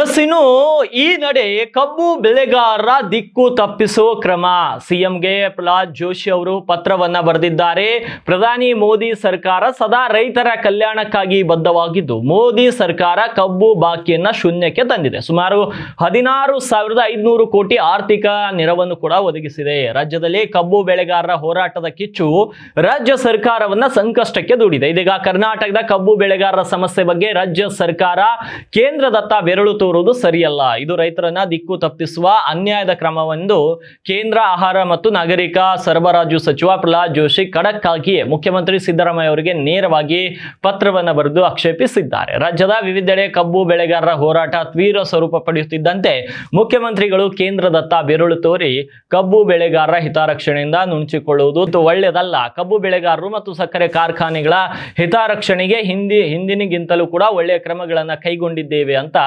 S ಈ ನಡೆ ಕಬ್ಬು ಬೆಳೆಗಾರರ ದಿಕ್ಕು ತಪ್ಪಿಸುವ ಕ್ರಮ. ಸಿಎಂಗೆ ಪ್ರಹ್ಲಾದ್ ಜೋಶಿ ಅವರು ಪತ್ರವನ್ನ ಬರೆದಿದ್ದಾರೆ. ಪ್ರಧಾನಿ ಮೋದಿ ಸರ್ಕಾರ ಸದಾ ರೈತರ ಕಲ್ಯಾಣಕ್ಕಾಗಿ ಬದ್ಧವಾಗಿದ್ದು, ಮೋದಿ ಸರ್ಕಾರ ಕಬ್ಬು ಬಾಕಿಯನ್ನ ಶೂನ್ಯಕ್ಕೆ ತಂದಿದೆ. ಸುಮಾರು ಹದಿನಾರು ಸಾವಿರದ ಐದುನೂರು ಕೋಟಿ ಆರ್ಥಿಕ ನೆರವನ್ನು ಕೂಡ ಒದಗಿಸಿದೆ. ರಾಜ್ಯದಲ್ಲಿ ಕಬ್ಬು ಬೆಳೆಗಾರರ ಹೋರಾಟದ ಕಿಚ್ಚು ರಾಜ್ಯ ಸರ್ಕಾರವನ್ನ ಸಂಕಷ್ಟಕ್ಕೆ ದೂಡಿದೆ. ಇದೀಗ ಕರ್ನಾಟಕದ ಕಬ್ಬು ಬೆಳೆಗಾರರ ಸಮಸ್ಯೆ ಬಗ್ಗೆ ರಾಜ್ಯ ಸರ್ಕಾರ ಕೇಂದ್ರದತ್ತ ಬೆರಳು ತೋರುವುದು ಸರಿಯಲ್ಲ. ಇದು ರೈತರನ್ನ ದಿಕ್ಕು ತಪ್ಪಿಸುವ ಅನ್ಯಾಯದ ಕ್ರಮವೆಂದು ಕೇಂದ್ರ ಆಹಾರ ಮತ್ತು ನಾಗರಿಕ ಸರಬರಾಜು ಸಚಿವ ಪ್ರಹ್ಲಾದ್ ಜೋಶಿ ಖಡಕ್ ಆಗಿಯೇ ಮುಖ್ಯಮಂತ್ರಿ ಸಿದ್ದರಾಮಯ್ಯ ಅವರಿಗೆ ನೇರವಾಗಿ ಪತ್ರವನ್ನು ಬರೆದು ಆಕ್ಷೇಪಿಸಿದ್ದಾರೆ. ರಾಜ್ಯದ ವಿವಿಧೆಡೆ ಕಬ್ಬು ಬೆಳೆಗಾರರ ಹೋರಾಟ ತೀವ್ರ ಸ್ವರೂಪ ಪಡೆಯುತ್ತಿದ್ದಂತೆ ಮುಖ್ಯಮಂತ್ರಿಗಳು ಕೇಂದ್ರದತ್ತ ಬೆರಳು ತೋರಿ ಕಬ್ಬು ಬೆಳೆಗಾರರ ಹಿತಾರಕ್ಷಣೆಯಿಂದ ನುಣುಚಿಕೊಳ್ಳುವುದು ಒಳ್ಳೆಯದಲ್ಲ. ಕಬ್ಬು ಬೆಳೆಗಾರರು ಮತ್ತು ಸಕ್ಕರೆ ಕಾರ್ಖಾನೆಗಳ ಹಿತಾರಕ್ಷಣೆಗೆ ಹಿಂದಿ, ಹಿಂದಿನಿಗಿಂತಲೂ ಕೂಡ ಒಳ್ಳೆಯ ಕ್ರಮಗಳನ್ನು ಕೈಗೊಂಡಿದ್ದೇವೆ ಅಂತ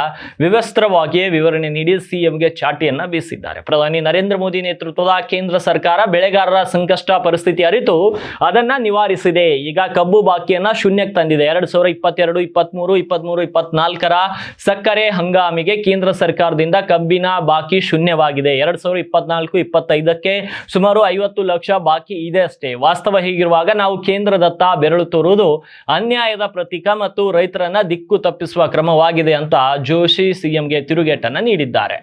ವಿವಸ್ತ್ರವಾಗಿಯೇ ವಿವರಣೆ ನೀಡಿ ಸಿಎಂಗೆ ಚಾಟಿಯನ್ನ ಬೀಸಿದ್ದಾರೆ. ಪ್ರಧಾನಿ ನರೇಂದ್ರ ಮೋದಿ ನೇತೃತ್ವದ ಕೇಂದ್ರ ಸರ್ಕಾರ ಬೆಳೆಗಾರರ ಸಂಕಷ್ಟ ಪರಿಸ್ಥಿತಿ ಅರಿತು ಅದನ್ನ ನಿವಾರಿಸಿದೆ. ಈಗ ಕಬ್ಬು ಬಾಕಿಯನ್ನ ಶೂನ್ಯಕ್ಕೆ ತಂದಿದೆ. ಎರಡು ಸಾವಿರದ ಇಪ್ಪತ್ತೆರಡು, ಇಪ್ಪತ್ಮೂರು ಇಪ್ಪತ್ಮೂರು, ಇಪ್ಪತ್ನಾಲ್ಕರ ಸಕ್ಕರೆ ಹಂಗಾಮಿಗೆ ಕೇಂದ್ರ ಸರ್ಕಾರದಿಂದ ಕಬ್ಬಿನ ಬಾಕಿ ಶೂನ್ಯವಾಗಿದೆ. ಎರಡ್ ಸಾವಿರದ ಇಪ್ಪತ್ನಾಲ್ಕು, ಇಪ್ಪತ್ತೈದಕ್ಕೆ ಸುಮಾರು ಐವತ್ತು ಲಕ್ಷ ಬಾಕಿ ಇದೆ ಅಷ್ಟೇ. ವಾಸ್ತವ ಹೀಗಿರುವಾಗ ನಾವು ಕೇಂದ್ರದತ್ತ ಬೆರಳು ತೋರುವುದು ಅನ್ಯಾಯದ ಪ್ರತೀಕ ಮತ್ತು ರೈತರನ್ನ ದಿಕ್ಕು ತಪ್ಪಿಸುವ ಕ್ರಮವಾಗಿದೆ ಅಂತ ಜೋಶಿ ಸಿಎಂಗೆ ತಿರುಗೇಟನ್ನು ನೀಡಿದ್ದಾರೆ.